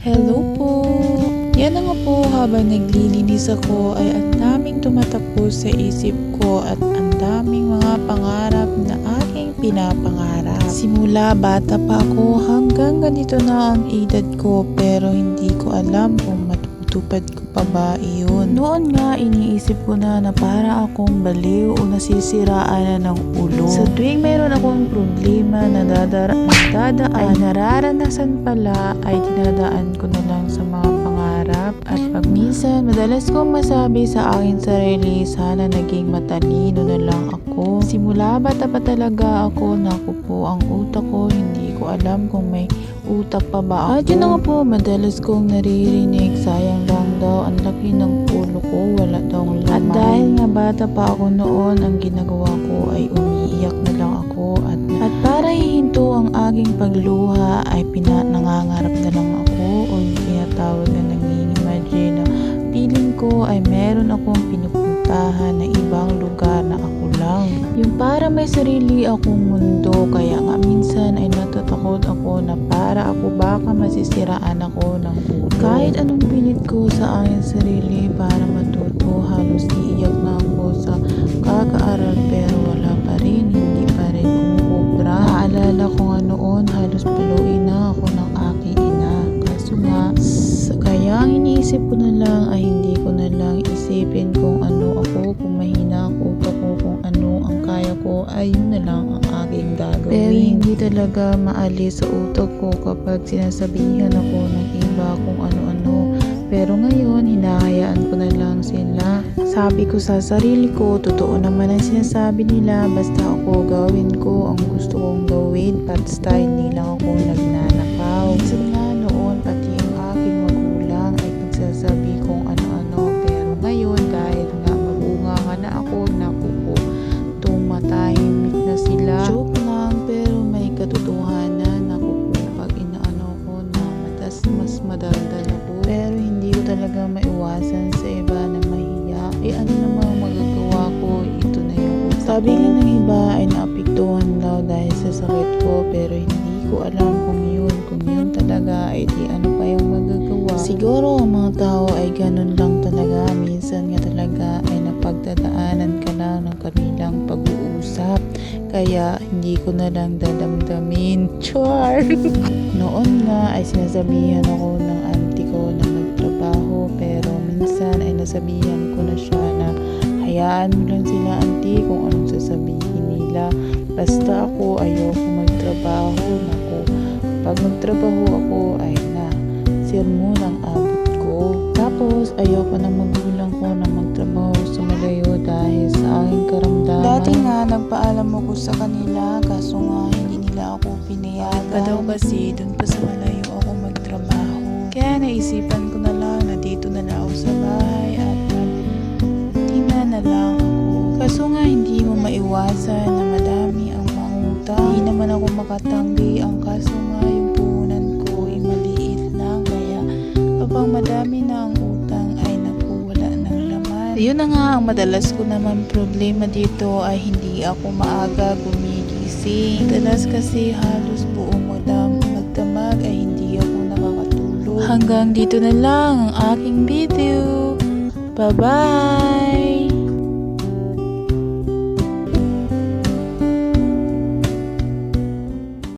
Hello po! Yan na nga po habang naglilinis ako ay ang daming tumatakbo sa isip ko at ang daming mga pangarap na aking pinapangarap. Simula bata pa ako hanggang ganito na ang edad ko pero hindi ko alam kung matutupad ko pa ba iyon. Noon nga iniisip ko na na para akong baliw o nasisiraan na ng ulo. Sa tuwing mayroon akong problema na dadara dadaan ay nararanasan pala ay dinadaan ko na lang sa mga pangarap at pag minsan madalas kong masabi sa akin sarili sana naging matalino na lang ako. Simula bata pa talaga ako naku po ang utak ko hindi ko alam kung may utak pa ba ako. At yun na nga po madalas kong naririnig sayang lang daw ang laki ng ulo ko wala daw laman. At dahil nga bata pa ako noon ang ginagawa ko ay umiiyak na lang ako at at para hihinto ang aking pagluha ay pina nangangarap na lang ako o yung tinatawag na nangingimagine na feeling ko ay meron akong pinupuntahan na ibang lugar na ako lang. Yung para may sarili akong mundo kaya nga minsan ay ako na para ako baka masisiraan ako ng ulo. Kahit anong pilit ko sa aking sarili para matuto halos iiyak na ako sa kakaaral pero wala pa rin, hindi pa rin umubra. Naalala ko nga noon halos paluin na ako ng aking ina. Kaso nga, kaya ang iniisip ko na lang ay hindi ko na lang isipin kung ano ako, kung mahina ang ay yun na lang ang aking gagawin. Pero hindi talaga maalis sa utak ko kapag sinasabihan ako ng iba kung ano-ano. Pero ngayon, hinahayaan ko na lang sila. Sabi ko sa sarili ko, totoo naman ang sinasabi nila, basta ako gawin ko ang gusto kong gawin, basta hindi lang ako nagnanakaw. Minsan Eh ano namang magagawa ko, ito na yung utak Sabi nga ng iba ay naapektuhan daw dahil sa sakit ko pero hindi ko alam kung yun. Kung yun talaga ay di ano pa yung magagawa. Siguro ang mga tao ay ganun lang talaga. Minsan nga talaga ay napagdadaanan ka lang ng kanilang pag-uusap. Kaya hindi ko na lang dadamdamin. Char! Noon nga ay sinasabihan ako ng auntie ko na magtrabaho pero minsan ay nasabihan ko na siya hayaan mo lang sila auntie kung anong sasabihin nila. Basta ako ayoko magtrabaho. Naku, pag magtrabaho ako ay na sermon ang abot ko. Tapos ayoko ng magulang ko na magtrabaho sa malayo dahil sa aking karamdaman. Dati nga nagpaalam ako sa kanila kaso nga hindi nila ako pinayagan. Pa daw kasi dun pa sa malayo ako magtrabaho. Kaya naisipan ko lang. Kaso nga hindi mo maiwasan na madami ang mangutang. Hindi naman ako makatanggi ang kaso nga yung puhunan ko ay maliit lang. Kaya kapag madami na ang utang ay naku ng laman. Yun na nga ang madalas ko naman problema dito ay hindi ako maaga gumigising. Madalas kasi halos buong magdam magdamag ay hindi ako nakakatulog. Hanggang dito na lang ang aking video. Bye-bye!